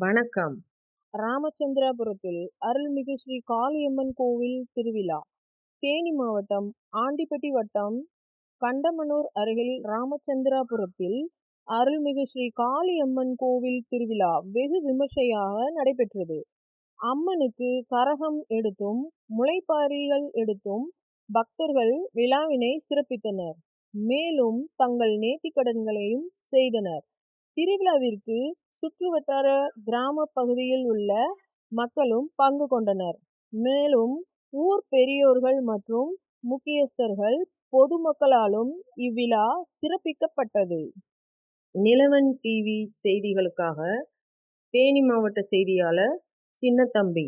வணக்கம். ராமச்சந்திராபுரத்தில் அருள்மிகு ஸ்ரீ காளியம்மன் கோவில் திருவிழா. தேனி மாவட்டம் ஆண்டிப்பட்டி வட்டம் கண்டமனூர் அருகில் ராமச்சந்திராபுரத்தில் அருள்மிகு ஸ்ரீ காளியம்மன் கோவில் திருவிழா வெகு விமர்சையாக நடைபெற்றது. அம்மனுக்கு கரகம் எடுத்தும் முளைப்பாரிகள் எடுத்தும் பக்தர்கள் விழாவினை சிறப்பித்தனர். மேலும் தங்கள் நேர்த்திக்கடன்களையும் செய்தனர். திருவிழாவிற்கு சுற்றுவட்டார கிராம பகுதியில் உள்ள மக்களும் பங்கு கொண்டனர். மேலும் ஊர் பெரியோர்கள் மற்றும் முக்கியஸ்தர்கள் பொதுமக்களாலும் இவ்விழா சிறப்பிக்கப்பட்டது. நிலவன் டிவி செய்திகளுக்காக தேனி மாவட்ட செய்தியாளர் சின்னத்தம்பி